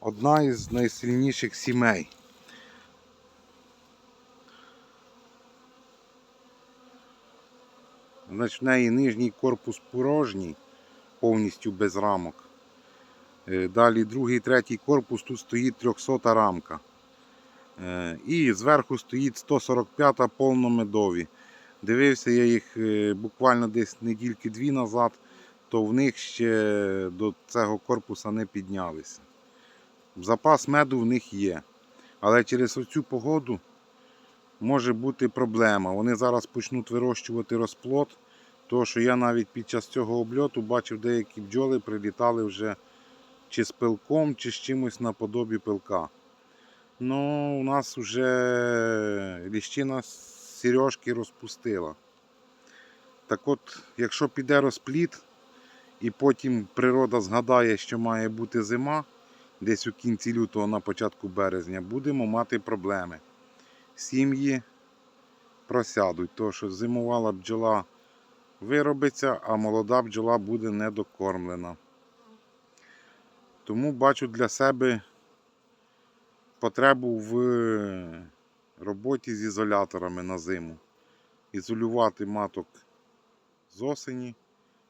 одна із найсильніших сімей. Значить, в неї нижній корпус порожній, повністю без рамок. Е, Далі другий, третій корпус, тут стоїть 300 рамка. Е, І зверху стоїть 145 повномедові. Дивився я їх е, буквально десь недільки дві назад, то в них ще до цього корпуса не піднялися. Запас меду в них є. Але через оцю погоду може бути проблема. Вони зараз почнуть вирощувати розплод, тому що я навіть під час цього обльоту бачив деякі бджоли прилітали вже чи з пилком, чи з чимось наподобі пилка. Ну, у нас вже ліщина сережки розпустила. Так от, якщо піде розплід, і потім природа згадає, що має бути зима, десь у кінці лютого на початку березня, будемо мати проблеми. Сім'ї просядуть, тому що зимувала бджола виробиться, а молода бджола буде недокормлена. Тому бачу для себе потребу в роботі з ізоляторами на зиму. Ізолювати маток з осені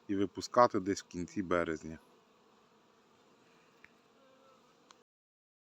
і випускати десь в кінці березня.